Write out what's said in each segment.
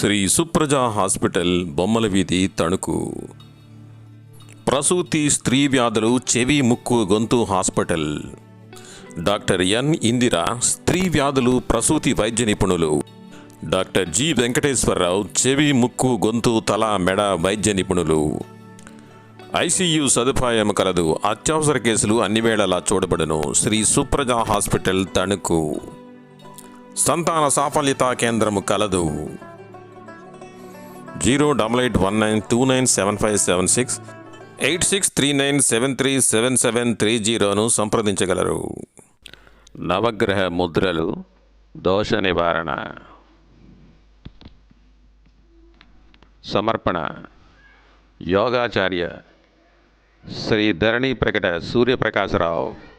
Shri Supraja hospital బొమ్మల వీధి తణుకు. ప్రసూతి స్త్రీ వ్యాధులు చెవి ముక్కు గొంతు హాస్పిటల్. డాక్టర్ ఎన్ ఇందిర స్త్రీ వ్యాధులు ప్రసూతి వైద్య నిపుణులు. డాక్టర్ జి వెంకటేశ్వరరావు చెవి ముక్కు గొంతు తల మెడ వైద్య నిపుణులు. ఐసీయూ సదుపాయం కలదు. అత్యవసర కేసులు అన్ని వేళలా చూడబడును శ్రీ సుప్రజ హాస్పిటల్ తణుకు. సంతాన సాఫల్యత కేంద్రము కలదు. Zero double eight one nine two nine seven five seven six eight six three nine seven three seven seven three జీరోను సంప్రదించగలరు. నవగ్రహ ముద్రలు దోష నివారణ. సమర్పణ. యోగాచార్య శ్రీ ధరణి ప్రకట సూర్యప్రకాశరావు.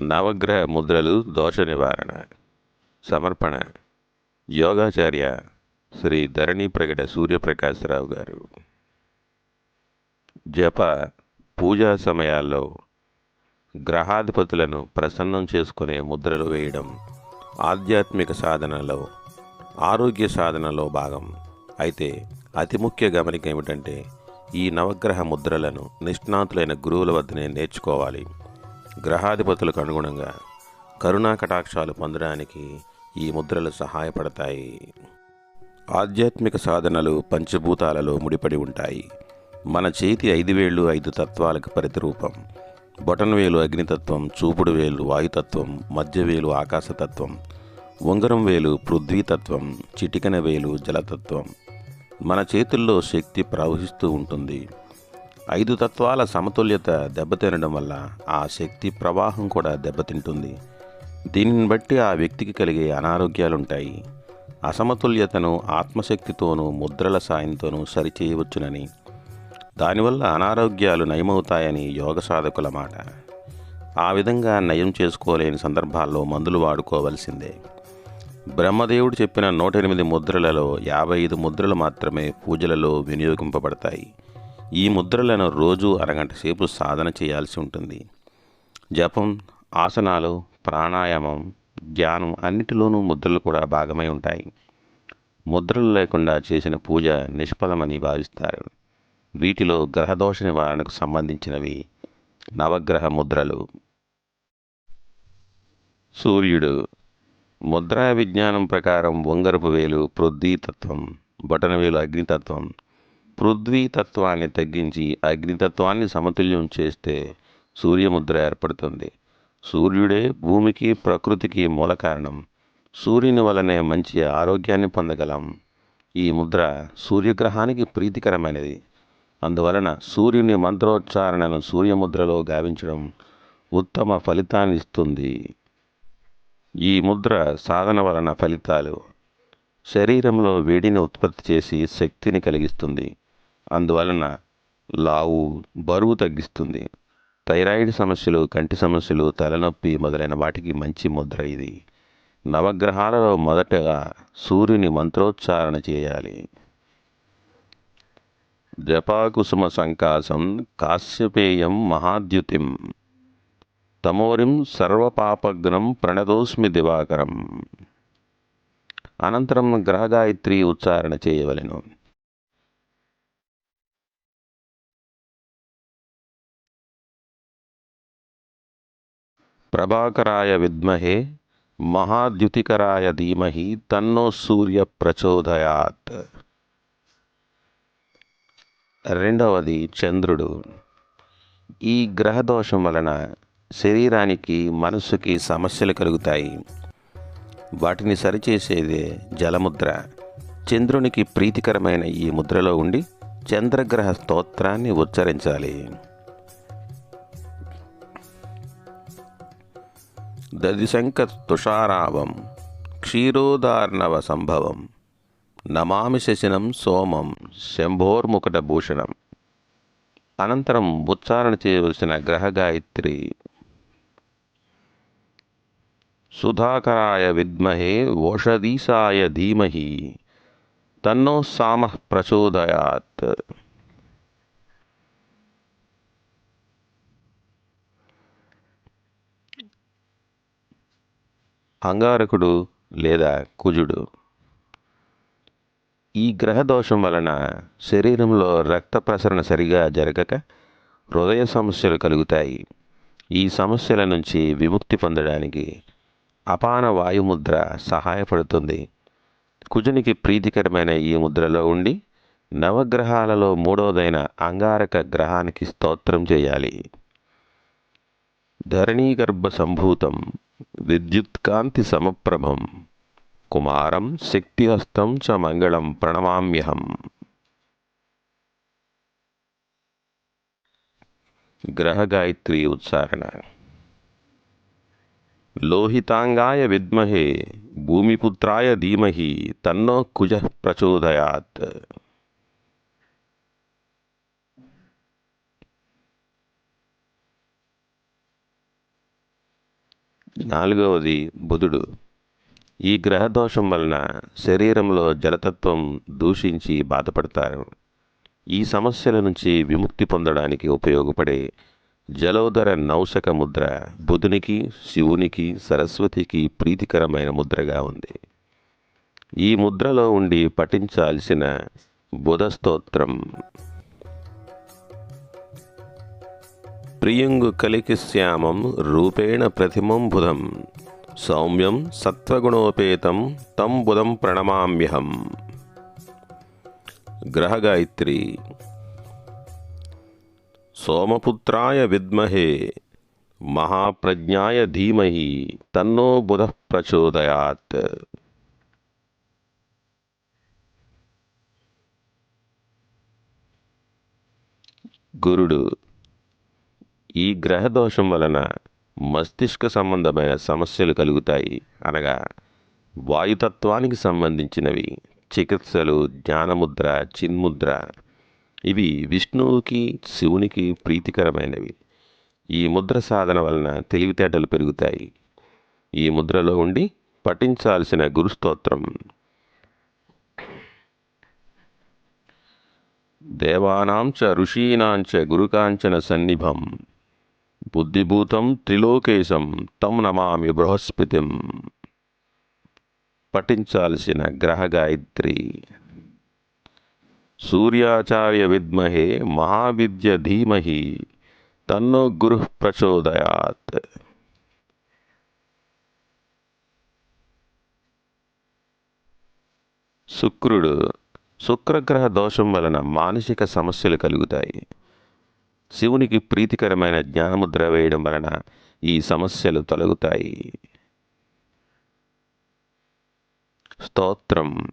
నవగ్రహ ముద్రలు దోష నివారణ సమర్పణ. యోగాచార్య శ్రీ ధరణి ప్రగట సూర్యప్రకాశరావు గారు. జప పూజా సమయాల్లో గ్రహాధిపతులను ప్రసన్నం చేసుకునే ముద్రలు వేయడం ఆధ్యాత్మిక సాధనలో ఆరోగ్య సాధనలో భాగం. అయితే అతి ముఖ్య గమనిక ఏమిటంటే ఈ నవగ్రహ ముద్రలను నిష్ణాతులైన గురువుల వద్దనే నేర్చుకోవాలి. గ్రహాధిపతులకు అనుగుణంగా కరుణా కటాక్షాలు పొందడానికి ఈ ముద్రలు సహాయపడతాయి. ఆధ్యాత్మిక సాధనలు పంచభూతాలలో ముడిపడి ఉంటాయి. మన చేతి ఐదు వేళ్ళు ఐదు తత్వాలకు ప్రతిరూపం. బొటనవేలు అగ్నితత్వం చూపుడు వేలు వాయుతత్వం మధ్య వేలు ఆకాశతత్వం ఉంగరం వేలు పృథ్వీతత్వం చిటికన వేలు జలతత్వం. మన చేతుల్లో శక్తి ప్రవహిస్తూ ఉంటుంది. ఐదు తత్వాల సమతుల్యత దెబ్బతినడం వల్ల ఆ శక్తి ప్రవాహం కూడా దెబ్బతింటుంది. దీనిని బట్టి ఆ వ్యక్తికి కలిగే అనారోగ్యాలుంటాయి. అసమతుల్యతను ఆత్మశక్తితోనూ ముద్రల సాయంతోనూ సరిచేయవచ్చునని. దానివల్ల అనారోగ్యాలు నయమవుతాయని యోగ సాధకుల మాట. ఆ విధంగా నయం చేసుకోలేని సందర్భాల్లో మందులు వాడుకోవలసిందే. బ్రహ్మదేవుడు చెప్పిన నూట ఎనిమిది ముద్రలలో యాభై ఐదు ముద్రలు మాత్రమే పూజలలో వినియోగింపబడతాయి. ఈ ముద్రలను రోజు అరగంట సేపు సాధన చేయాల్సి ఉంటుంది. జపం ఆసనాలు ప్రాణాయామం ధ్యానం అన్నిటిలోనూ ముద్రలు కూడా భాగమై ఉంటాయి. ముద్రలు లేకుండా చేసిన పూజ నిష్ఫలమని భావిస్తారు. వీటిలో గ్రహదోష నివారణకు సంబంధించినవి నవగ్రహ ముద్రలు. సూర్యుడు ముద్రా విజ్ఞానం ప్రకారం ఉంగరపు వేలు పృథ్వీతత్వం బొటనవేలు అగ్నితత్వం పృథ్వీతత్వాన్ని తగ్గించి అగ్నితత్వాన్ని సమతుల్యం చేస్తే సూర్యముద్ర ఏర్పడుతుంది. సూర్యుడే భూమికి ప్రకృతికి మూల కారణం. సూర్యుని వలనే మంచి ఆరోగ్యాన్ని పొందగలం. ఈ ముద్ర సూర్యగ్రహానికి ప్రీతికరమైనది. అందువలన సూర్యుని మంత్రోచ్చారణను సూర్యముద్రలో గావించడం ఉత్తమ ఫలితాన్ని ఇస్తుంది ఈ ముద్ర సాధన వలన ఫలితాలు శరీరంలో వేడిని ఉత్పత్తి చేసి శక్తిని కలిగిస్తుంది. అందువలన లావు బరువు తగ్గిస్తుంది. థైరాయిడ్ సమస్యలు కంటి సమస్యలు తలనొప్పి మొదలైన వాటికి మంచి ముద్ర ఇది. నవగ్రహాలలో మొదటగా సూర్యుని మంత్రోచ్చారణ చేయాలి. జపాకుసుమ సంకాసం కాశ్యపేయం మహాద్యుతిం తమోరిం సర్వపాపగ్నం ప్రణదోస్మి దివాకరం. అనంతరం గ్రహగాయత్రి ఉచ్చారణ చేయవలెను. ప్రభాకరాయ విద్మహే మహాద్యుతికరాయ ధీమహి తన్నో సూర్య ప్రచోదయాత్. రెండవది చంద్రుడు. ఈ గ్రహదోషం వలన శరీరానికి మనస్సుకి సమస్యలు కలుగుతాయి. వాటిని సరిచేసేదే జలముద్ర. చంద్రునికి ప్రీతికరమైన ఈ ముద్రలో ఉండి చంద్రగ్రహ స్తోత్రాన్ని ఉచ్చరించాలి. దదిశంక తుషారావం క్షీరోదార్ణవ సంభవం నమామి శశినం సోమం శంభోర్ముకుట భూషణం. అనంతరం ఉచ్చారణ చేయవలసిన గ్రహగాయత్రి సుధాకరాయ విద్మహే ఓషధీసాయ ధీమహి తన్నో సామ ప్రచోదయాత్. అంగారకుడు లేదా కుజుడు. ఈ గ్రహ దోషం వలన శరీరంలో రక్త ప్రసరణ సరిగా జరగక హృదయ సమస్యలు కలుగుతాయి. ఈ సమస్యల నుంచి విముక్తి పొందడానికి అపాన వాయుముద్ర సహాయపడుతుంది. కుజునికి ప్రీతికరమైన ఈ ముద్రలో ఉండి నవగ్రహాలలో మూడోదైన అంగారక గ్రహానికి స్తోత్రం చేయాలి. ధరణీగర్భ సంభూతం विद्युत्कान्तिसमप्रभं कुमारं शक्तिहस्तं च मङ्गलं प्रणमाम्यहम्। ग्रहगायत्री उच्चारण। लोहिताङ्गाय विद्महे भूमिपुत्राय धीमहि तन्नो कुजः प्रचोदयात्। నాలుగవది బుధుడు. ఈ గ్రహ దోషం వలన శరీరంలో జలతత్వం దూషించి బాధపడతారు. ఈ సమస్యల నుంచి విముక్తి పొందడానికి ఉపయోగపడే జలోదర నౌశక ముద్ర బుధునికి శివునికి సరస్వతికి ప్రీతికరమైన ముద్రగా ఉంది. ఈ ముద్రలో ఉండి పఠించాల్సిన బుధ స్తోత్రం ప్రియుంగు కలికి శ్యామం రూపేణ ప్రతిమం బుధం. సౌమ్యం సత్వగుణోపేతం తం బుధం ప్రణమామ్యహం. గ్రహగాయత్రి సోమపుత్రాయ విద్మహే మహాప్రజ్ఞాయ ధీమహి తన్నో బుధ ప్రచోదయాత్. గురుడు ఈ గ్రహ దోషం వలన మస్తిష్క సంబంధమైన సమస్యలు కలుగుతాయి అనగా వాయుతత్వానికి సంబంధించినవి చికిత్సలు జ్ఞానముద్ర చిన్ముద్ర. ఇవి విష్ణువుకి శివునికి ప్రీతికరమైనవి. ఈ ముద్ర సాధన వలన తెలివితేటలు పెరుగుతాయి. ఈ ముద్రలో ఉండి పఠించాల్సిన గురుస్తోత్రం దేవానాం చ గురుకాంచన సన్నిభం. బుద్ధిభూతం త్రిలోకేశం తం నమామి బృహస్పతిం. పఠించాల్సిన గ్రహ గాయత్రి. సూర్యాచార్య విద్మహే మహావిద్య ధీమహి తన్నో గురు ప్రచోదయాత్. శుక్రుడు శుక్రగ్రహ దోషం వలన మానసిక సమస్యలు కలుగుతాయి. శివునికి ప్రీతికరమైన జ్ఞానముద్ర వేయడం వలన ఈ సమస్యలు తొలగుతాయి. స్తోత్రం.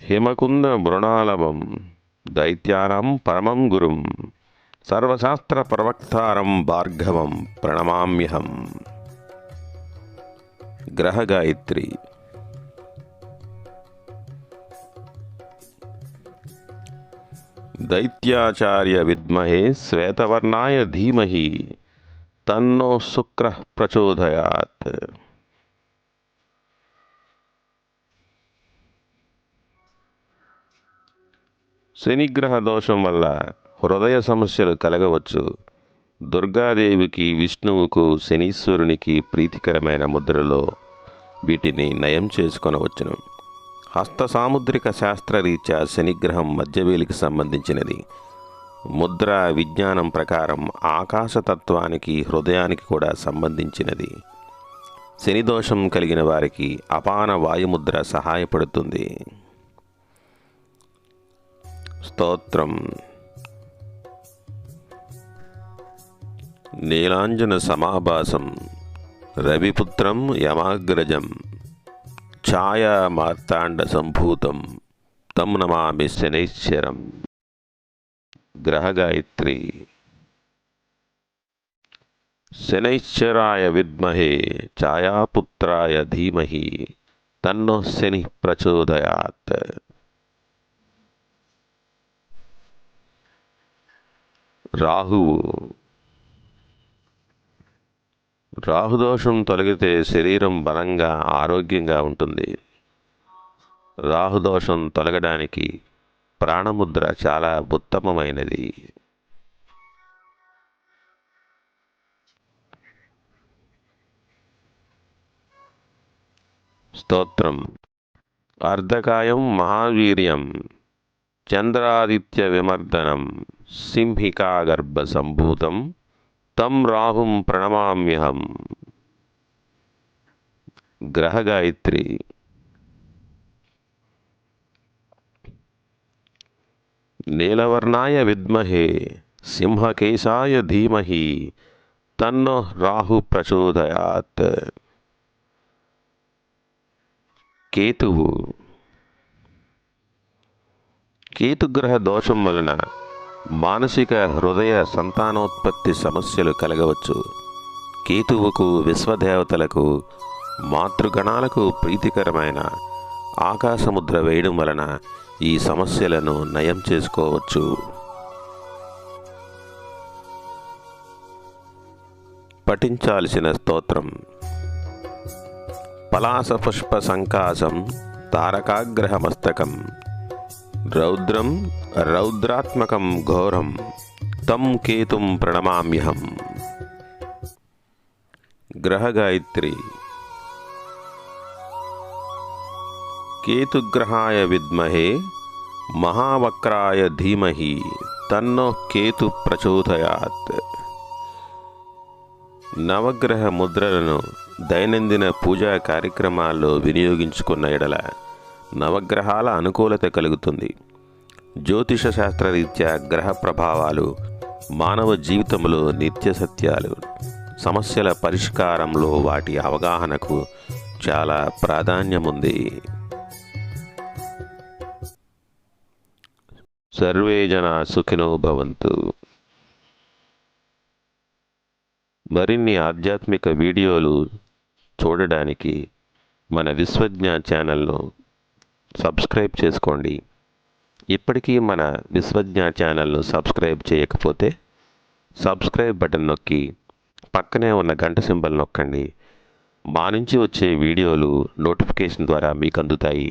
హిమకుంద మృణాలవం దైత్యానం పరమం గురుం సర్వశాస్త్ర ప్రవక్తారం భార్గవం ప్రణమామ్యహం. గ్రహ గాయత్రి దైత్యాచార్య విద్మహే శ్వేతవర్ణాయ ధీమహి తన్నో శుక్ర ప్రచోదయాత్. శనిగ్రహ దోషం వల్ల హృదయ సమస్యలు కలగవచ్చు. దుర్గాదేవికి విష్ణువుకు శనీశ్వరునికి ప్రీతికరమైన ముద్రలో వీటిని నయం చేసుకొనవచ్చును. హస్త సాముద్రిక శాస్త్రరీత్యా శనిగ్రహం మధ్యవేలికి సంబంధించినది. ముద్ర విజ్ఞానం ప్రకారం ఆకాశతత్వానికి హృదయానికి కూడా సంబంధించినది. శని దోషం కలిగిన వారికి అపాన వాయుముద్ర సహాయపడుతుంది. స్తోత్రం. నీలాంజన సమాభాసం. రవిపుత్రం యమాగ్రజం. ఛాయా మార్తాండ సంభూతం తం నమామి శనైశ్వరం గ్రహగాయత్రి శనైశ్వరాయ విద్మహే ఛాయాపుత్రాయ ధీమహి తన్నో శని ప్రచోదయాత్. రాహువు రాహుదోషం తొలగితే శరీరం బలంగా ఆరోగ్యంగా ఉంటుంది. రాహుదోషం తొలగడానికి ప్రాణముద్ర చాలా ఉత్తమమైనది. స్తోత్రం. అర్ధకాయం మహావీర్యం. చంద్రాదిత్య విమర్దనం. సింహికాగర్భ సంభూతం. తం రాహుం ప్రణమామ్యహం గ్రహగాయత్రి నీలవర్ణాయ విద్మహే సింహకేశాయ ధీమహి తన్నో రాహు ప్రచోదయాత్ కేతువు కేతుగ్రహ దోషం వలన మానసిక హృదయ సంతానోత్పత్తి సమస్యలు కలగవచ్చు. కేతువుకు విశ్వదేవతలకు మాతృగణాలకు ప్రీతికరమైన ఆకాశముద్ర వేయడం వలన ఈ సమస్యలను నయం చేసుకోవచ్చు. పఠించాల్సిన స్తోత్రం. పలాసపుష్ప సంకాశం తారకాగ్రహమస్తకం. రౌద్రం రౌద్రాత్మకం ఘోరం తం కేతుం ప్రణమామ్యహం. గ్రహగాయత్రి కేతుగ్రహాయ విద్మహే మహావక్రాయ ధీమహి తన్నో కేతు ప్రచోదయాత్. నవగ్రహ ముద్రలను దైనందిన పూజా కార్యక్రమాల్లో వినియోగించుకున్న ఎడల నవగ్రహాల అనుకూలత కలుగుతుంది. జ్యోతిష శాస్త్రరీత్యా గ్రహ ప్రభావాలు మానవ జీవితంలో నిత్య సత్యాలు సమస్యల పరిష్కారంలో వాటి అవగాహనకు చాలా ప్రాధాన్యముంది. సర్వే జన సుఖినో భవంతు. మరిన్ని ఆధ్యాత్మిక వీడియోలు చూడడానికి మన విశ్వజ్ఞ ఛానల్ను సబ్స్క్రైబ్ చేసుకోండి. ఇప్పటికీ మన విశ్వజ్ఞ ఛానల్ను సబ్స్క్రైబ్ చేయకపోతే సబ్స్క్రైబ్ బటన్ నొక్కి పక్కనే ఉన్న గంట సింబల్ నొక్కండి. మా నుంచి వచ్చే వీడియోలు నోటిఫికేషన్ ద్వారా మీకు అందుతాయి.